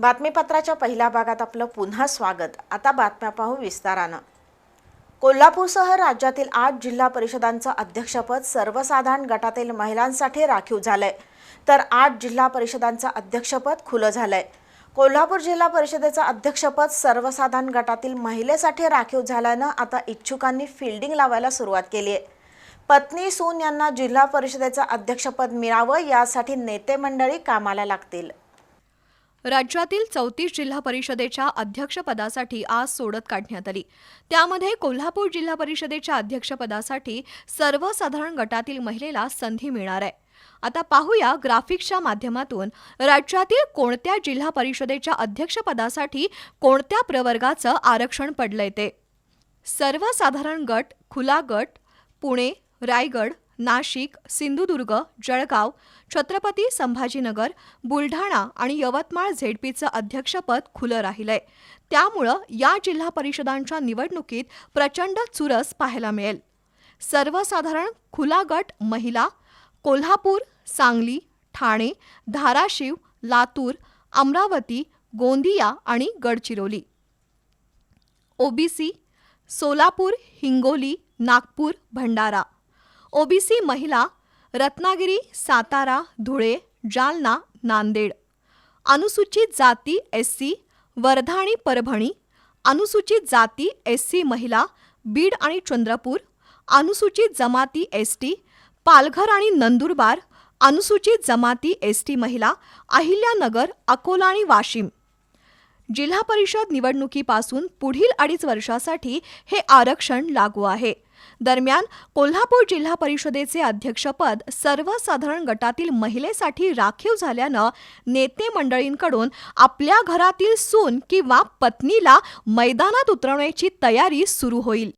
बातमीपत्राच्या पहिल्या भागात आपलं पुन्हा स्वागत. आता बातम्या पाहू विस्तारानं. कोल्हापूरसह राज्यातील आठ जिल्हा परिषदांचं अध्यक्षपद सर्वसाधारण गटातील महिलांसाठी राखीव झालंय. तर आठ जिल्हा परिषदांचं अध्यक्षपद खुलं झालंय. कोल्हापूर जिल्हा परिषदेचं अध्यक्षपद सर्वसाधारण गटातील महिलेसाठी राखीव झाल्यानं आता इच्छुकांनी फिल्डिंग लावायला सुरुवात केली आहे. पत्नी सून यांना जिल्हा परिषदेचं अध्यक्षपद मिळावं यासाठी नेते मंडळी कामाला लागतील. राज्यातील चौतीस जिल्हा परिषदेच्या अध्यक्षपदासाठी आज सोडत काढण्यात आली. त्यामध्ये कोल्हापूर जिल्हा परिषदेच्या अध्यक्षपदासाठी सर्वसाधारण गटातील महिलेला संधी मिळणार आहे. आता पाहूया ग्राफिक्सच्या माध्यमातून राज्यातील कोणत्या जिल्हा परिषदेच्या अध्यक्षपदासाठी कोणत्या प्रवर्गाचं आरक्षण पडलंय ते. सर्वसाधारण गट खुला गट पुणे रायगड नाशिक सिंधुदुर्ग जळगाव छत्रपती संभाजीनगर बुलढाणा आणि यवतमाळ झेडपीचं अध्यक्षपद खुलं राहिलंय. त्यामुळं या जिल्हा परिषदांच्या निवडणुकीत प्रचंड चुरस पाहायला मिळेल. सर्वसाधारण खुला गट महिला कोल्हापूर सांगली ठाणे धाराशिव लातूर अमरावती गोंदिया आणि गडचिरोली. ओबीसी सोलापूर हिंगोली नागपूर भंडारा. ओबीसी महिला रत्नागिरी सातारा धुळे जालना नांदेड. अनुसूचित जाती एस सी वर्धा आणि परभणी. अनुसूचित जाती एस सी महिला बीड आणि चंद्रपूर. अनुसूचित जमाती एस टी पालघर आणि नंदुरबार. अनुसूचित जमाती एस टी महिला अहिल्यानगर अकोला आणि वाशिम. जिल्हा परिषद निवडणुकीपासून पुढील अडीच वर्षासाठी हे आरक्षण लागू आहे. दरम्यान कोल्हापूर जिल्हा परिषदेचे अध्यक्षपद सर्वसाधारण गटातील महिलेसाठी राखीव झाल्यानं नेते मंडळींकडून आपल्या घरातील सून किंवा पत्नीला मैदानात उतरवण्याची तयारी सुरू होईल.